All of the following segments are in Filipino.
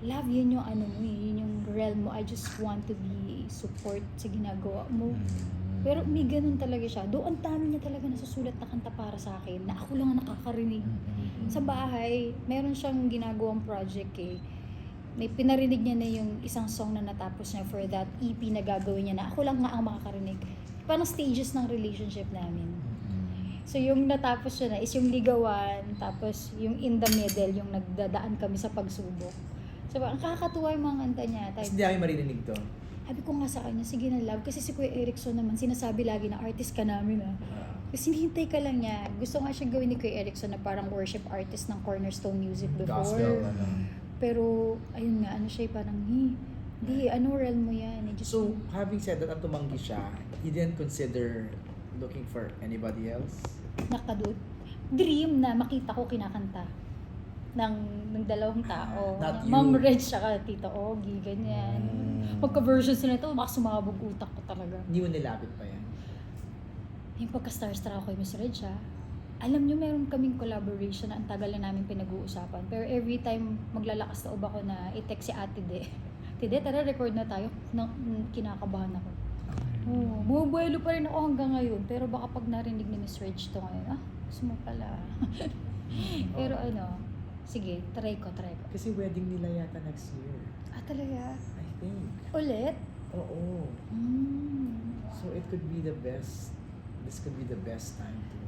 love, yun yung ano mo, eh, yun yung realm mo. I just want to be support sa ginagawa mo. Pero may ganun talaga siya. Doon ang dami niya talaga nasusulat na kanta para sa akin na ako lang ang nakakarinig. Sa bahay, meron siyang ginagawang project eh. May pinarinig niya na yung isang song na natapos niya for that EP na gagawin niya na ako lang nga ang makakarinig. Parang stages ng relationship namin. So yung natapos na is yung ligawan, tapos yung in the middle, yung nagdadaan kami sa pagsubok. So ang kakatuwa yung mga kanta niya. Type, hindi namin marinig to. sabi ko nga sa kanya, sige na love. Kasi si Kuya Erickson naman, sinasabi lagi na artist ka namin ah. Kasi hinihintay ka lang niya. Gusto nga siya gawin ni Kuya Erickson na parang worship artist ng Cornerstone Music before. Gospel, ano. Pero, ayun nga, ano siya, parang, hi, di, ano realm mo yan? Eh, just, So, having said that, at tumanggi siya, you didn't consider looking for anybody else? nakadut. Dream na makita ko kinakanta ng, ng dalawang tao. Not you. Ma'am Reg, saka Tita Ogie, ganyan. Mm. Magka-version sila ito, baka sumabog utak ko talaga. Hindi mo nilapit pa yan. Yung pagka-starstruck ako kay Miss Reg, ha? Alam nyo, meron kaming collaboration na ang tagal na namin pinag-uusapan. Pero every time maglalakas na ako na i-text si Ate De, Ate De, tara record na tayo. Na, kinakabahan ako. Oo, bumubuelo pa rin ako hanggang ngayon. Pero baka pag narinig ni Miss Reg to ngayon, ah, gusto mo pala. pero ano, sige, try ko, try ko. Kasi wedding nila yata next year. Ah, talaga? I think. Ulit? Oo. Mm. So, it could be the best, this could be the best time to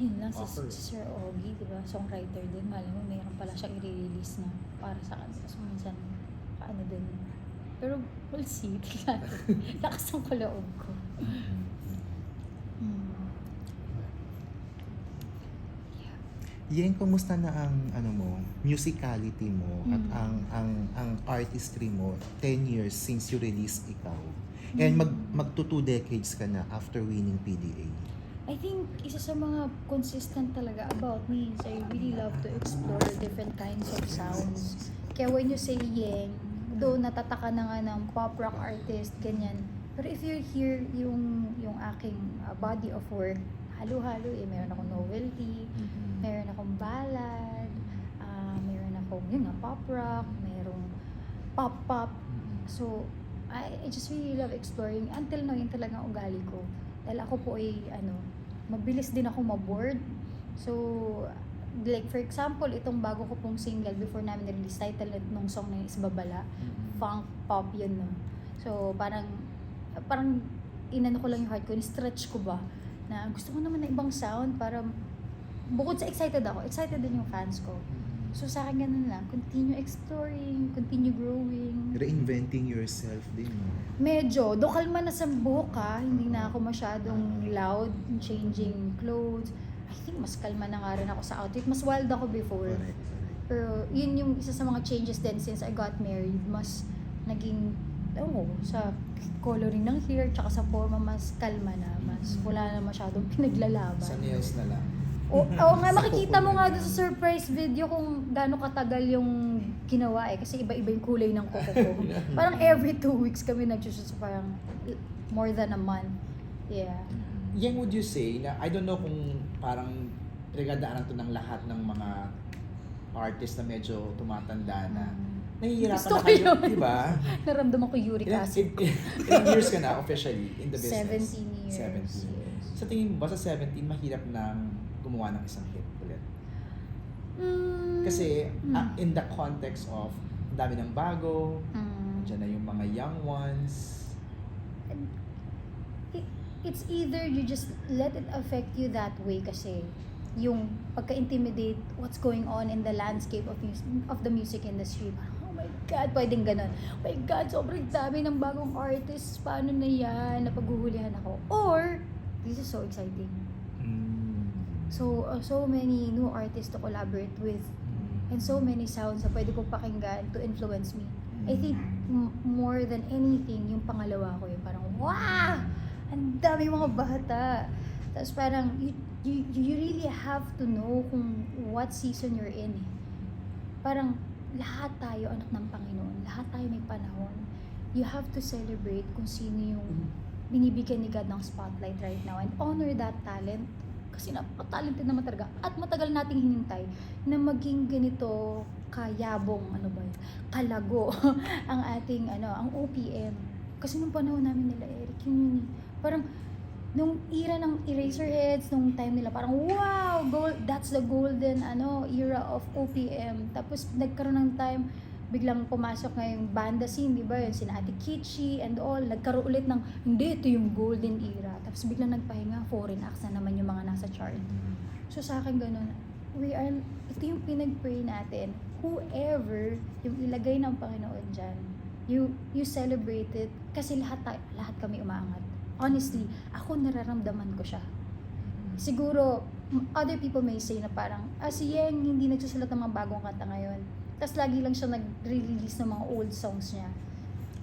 Yun lang, si, Offer. si Sir Ogie, di ba? Songwriter din. Malam mo, mayroon pala siyang i-release na para sa kanila. So, minsan, paano din. Pero, we'll see. Lakas ang kaloob ko. Hmm. Yen, kumusta na ang ano mo, musicality mo at Mm. ang ang ang artistry mo 10 years since you released ikaw. And mag Mm. magto two decades ka na after winning PDA. I think isa sa mga consistent talaga about me is I really love to explore different kinds of sounds. Kaya when you say Yeng, though natataka na nga ng pop rock artist, ganyan. Pero if you hear yung, yung aking uh, body of work, halo-halo eh. Meron akong novelty, meron akong ballad, ah, meron akong, yun nga, pop rock, merong pop-pop. So, I, I just really love exploring. Until now, yun talaga ang ugali ko. Dahil ako po ay, ano, mabilis din ako maboard. So, like for example, itong bago ko pong single before namin release title nung song na yun is Babala. Funk pop yun no. So, parang, parang inano ko lang yung heart ko, ni-stretch ko ba, na gusto ko naman na ibang sound para bukod sa excited ako, excited din yung fans ko. So sa akin ganun lang, continue exploring, continue growing. Reinventing yourself din. no? Medyo, do kalma na sa buhok ka, hindi na ako masyadong loud, changing clothes. I think mas kalma na nga rin ako sa outfit. Mas wild ako before. Correct. Pero yun yung isa sa mga changes din since I got married. Mas naging, oh, sa coloring ng hair, tsaka sa forma, mas kalma na. Mas wala na masyadong pinaglalaban. Sa nails na lang. Oo nga, Sa makikita mo nga doon sa surprise video kung gaano katagal yung ginawa eh. Kasi iba-iba yung kulay ng kuko ko. parang every two weeks kami nag-shoot. So parang more than a month. Yeah. Yang would you say na I don't know kung parang pinagdadaanan to ng lahat ng mga artist na medyo tumatanda na. Nahihirapan Gusto na kayo, di ba? Naramdaman ko uric acid. il- ilang years ka na officially in the business? 17 years. 17. Yes. Sa tingin mo ba sa 17, mahirap nang gumawa ng isang hit ulit? Mm, Kasi mm, ah, in the context of ang dami ng bago, mm. dyan na yung mga young ones. it, it's either you just let it affect you that way kasi yung pagka-intimidate what's going on in the landscape of music, of the music industry. Oh my God, pwedeng ganun. Oh my God, sobrang dami ng bagong artists. Paano na yan? Napaghuhulihan ako. Or, this is so exciting. So, uh, so many new artists to collaborate with and so many sounds na pwede kong pakinggan to influence me. I think more than anything, yung pangalawa ko yung parang, wow! Ang dami mga bata. Tapos parang, you, you, you really have to know kung what season you're in. eh. Parang, lahat tayo anak ng Panginoon. Lahat tayo may panahon. You have to celebrate kung sino yung binibigyan ni God ng spotlight right now and honor that talent Kasi napaka-talented naman talaga. At matagal nating hinintay na maging ganito kayabong, ano ba yun, kalago ang ating, ano, ang OPM. Kasi nung panahon namin nila Eric, yun yun eh. Parang, nung era ng Eraserheads, nung time nila, parang wow, gold, that's the golden ano era of OPM. Tapos nagkaroon ng time, biglang pumasok nga yung banda scene, di ba? Yung sina Ate Kichi and all. Nagkaroon ulit ng, hindi, ito yung golden era. Tapos biglang nagpahinga, foreign acts na naman yung mga nasa chart. So sa akin ganun, we are, ito yung pinag-pray natin. Whoever yung ilagay ng Panginoon dyan, you, you celebrate it kasi lahat, tayo- lahat kami umaangat. Honestly, ako nararamdaman ko siya. Siguro, other people may say na parang, ah, si Yeng hindi nagsusulat ng mga bagong kanta ngayon. Tapos lagi lang siya nag-release ng mga old songs niya.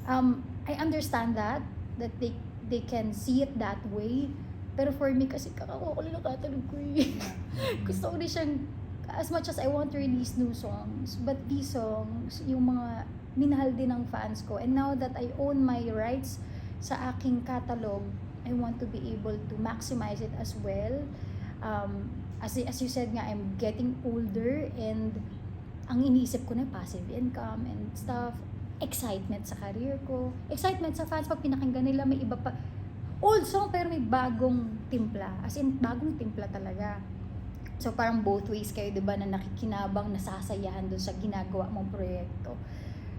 Um, I understand that, that they, they can see it that way. Pero for me, kasi kakakuha ko lang ng catalog ko eh. Gusto ko rin siyang, as much as I want to release new songs, but these songs, yung mga minahal din ng fans ko. And now that I own my rights sa aking catalog, I want to be able to maximize it as well. Um, as, as you said nga, I'm getting older and ang iniisip ko na passive income and stuff. Excitement sa career ko. Excitement sa fans pag pinakinggan nila may iba pa. Song pero may bagong timpla. As in, bagong timpla talaga. So parang both ways kayo, di ba, na nakikinabang, nasasayahan dun sa ginagawa mong proyekto.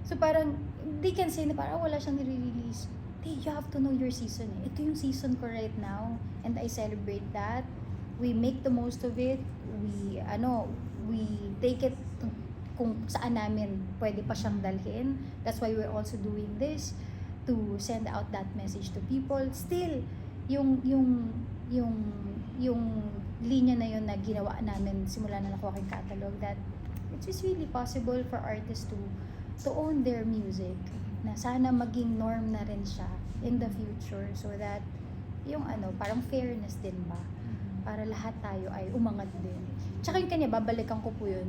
So parang, they can say na parang wala siyang nire-release. Hey, you have to know your season eh. Ito yung season ko right now. And I celebrate that. We make the most of it. We, ano, we take it kung saan namin pwede pa siyang dalhin. That's why we're also doing this to send out that message to people. Still, yung, yung, yung, yung linya na yun na ginawa namin simula na nakuha kayong catalog that it is really possible for artists to to own their music na sana maging norm na rin siya in the future so that yung ano, parang fairness din ba para lahat tayo ay umangat din. Tsaka yung kanya, babalikan ko po yun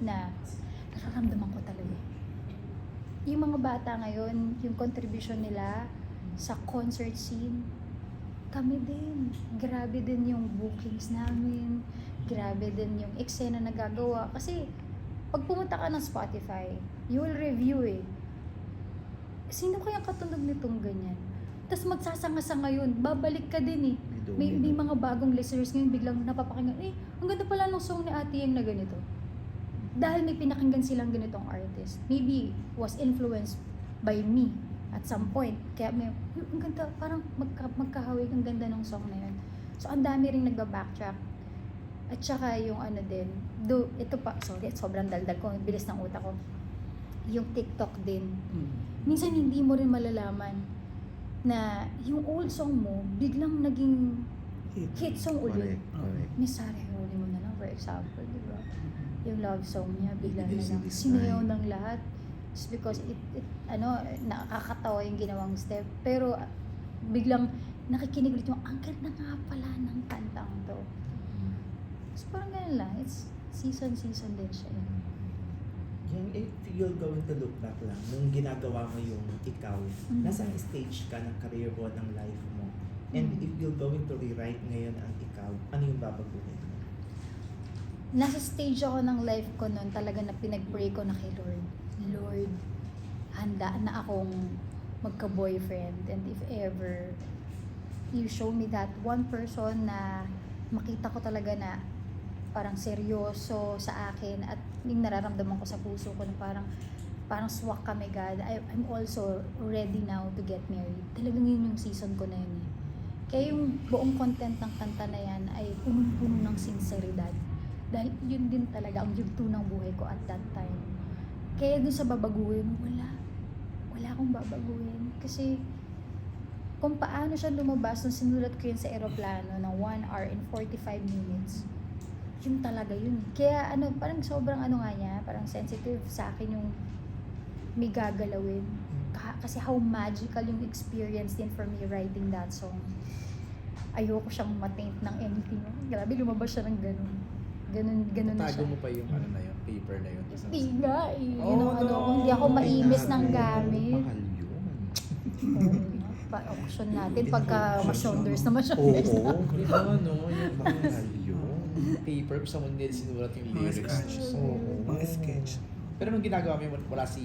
na nararamdaman ko talaga. Yung mga bata ngayon, yung contribution nila sa concert scene, kami din. Grabe din yung bookings namin. Grabe din yung eksena na gagawa. Kasi, pag pumunta ka ng Spotify, you will review eh. Sino kaya katunog nitong ganyan? Tapos magsasanga-sanga yun, babalik ka din eh. May, may mga bagong listeners ngayon biglang napapakinggan, eh, ang ganda pala ng song ni Ate Yang na ganito. Dahil may pinakinggan silang ganitong artist. Maybe was influenced by me at some point. Kaya may, "Uy, ang ganda, parang magka, magkahawig, ang ganda ng song na yun. So, ang dami rin nagba-backtrack. At saka yung ano din, do, ito pa, sorry, sobrang daldal ko, bilis ng utak ko. Yung TikTok din. Minsan hindi mo rin malalaman na yung old song mo, biglang naging hit song ulit. Correct, correct. Ni Sarah Geronimo na lang, for example? Yung love song niya, bigla na lang sinayaw ng lahat. Just because it, it, ano, nakakatawa yung ginawang step. Pero, ah, biglang nakikinig ulit yung, ang ganda nga pala ng kantang to. So, parang ganun lang. It's season-season din siya. eh. Yung if you're going to look back lang, nung ginagawa mo yung ikaw, Mm. nasa stage ka ng career mo, ng life mo. And Mm. if you're going to rewrite ngayon ang ikaw, ano yung babaguhin mo? Nasa stage ako ng life ko noon talaga na pinag-pray ko na kay Lord. Lord, handa na akong magka-boyfriend and if ever you show me that one person na makita ko talaga na parang seryoso sa akin at yung nararamdaman ko sa puso ko na parang parang swak kami God. I, I'm also ready now to get married. Talagang yun yung season ko na yun eh. Kaya yung buong content ng kanta na yan ay punong-puno ng sinseridad. Dahil yun din talaga ang yugto ng buhay ko at that time. Kaya dun sa babaguhin, wala. Wala akong babaguhin. Kasi kung paano siya lumabas nung sinulat ko yun sa aeroplano ng 1 hour and 45 minutes, yun talaga yun. Kaya ano, parang sobrang ano nga niya, parang sensitive sa akin yung may gagalawin. Ka- Kasi how magical yung experience din for me writing that song. Ayoko siyang mataint ng anything. Grabe, lumabas siya ng ganun. Ganun, ganun na Tago siya. mo pa yung ano na yun, paper na yun. Hindi nga eh. Yun Oh, ang ano, no. kung hindi ako maimis ng gamit. Mahal yun. Oo pa-auction natin pagka ma-shoulders na ma-shoulders Oo. na. Ba ano, yung Mahal yun. paper kung sa mundi sinulat yung Mga lyrics. sketch. Oo. Mga sketch. Pero nung ginagawa mo yun, wala si...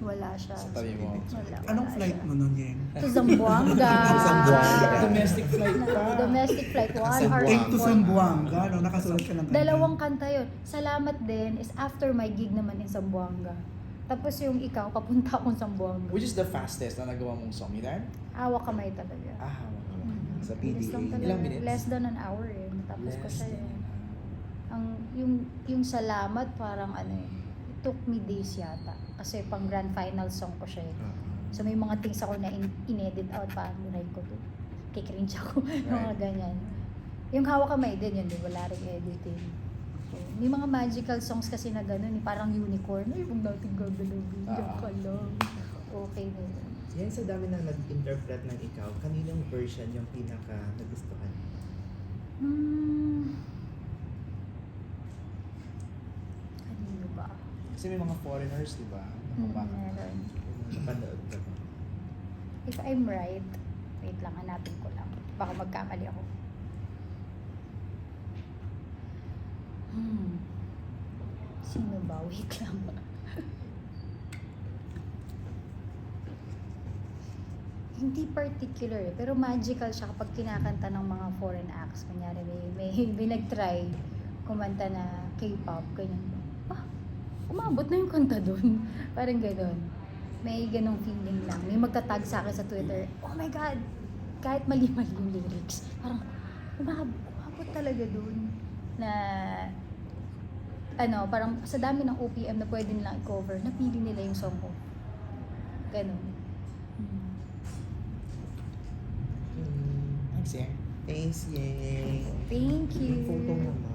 Wala siya. Sa tabi mo. Wala, Anong wala flight siya. mo nun, Yeng? To Zamboanga. Zamboanga. Domestic flight pa. Domestic flight, one hour. Take to Zamboanga, no? Nakasulat ka ng kanta. Dalawang kanta yun. Salamat din is after my gig naman in Zamboanga. Tapos yung ikaw, papunta akong Zamboanga. Which is the fastest na nagawa mong song, Milan? Awa kamay talaga. Ah, hawak ka. Mm. Sa PDA. Ilang minutes? Less than an hour eh. Natapos ko siya eh. an Ang, yung, yung salamat parang ano eh. Took me days yata. Kasi pang grand final song ko siya eh. So may mga things ako na in- in-edit out pa lunay ko to. Kikringe ako. yung mga Right. ganyan. Yung hawak kamay din yun, di wala rin editing. So, may mga magical songs kasi na gano'n, eh, parang unicorn. Ay, huwag natin gagalawin. Diyan Ah. ka lang. Okay na yun. Yan sa dami na nag-interpret ng ikaw, kaninong version yung pinaka nagustuhan? Hmm. Kanino ba? Kasi may mga foreigners, di ba? Mga meron. Napanood ka ba? If I'm right, wait lang, hanapin ko lang. Baka magkamali ako. Hmm. Sino ba? Wait lang. Hindi particular eh, pero magical siya kapag kinakanta ng mga foreign acts. Kunyari, may, may, may nag-try kumanta na K-pop, ganyan. Umabot na yung kanta dun. Parang gano'n. May ganong feeling lang. May magtatag sa akin sa Twitter, oh my God, kahit mali-mali yung lyrics, parang umabot, umabot talaga dun. Na, ano, parang sa dami ng OPM na pwede nilang i-cover, napili nila yung song ko. Ganon. Hmm. Thanks, eh. Thanks, Yeng. Thank you. Photo naman.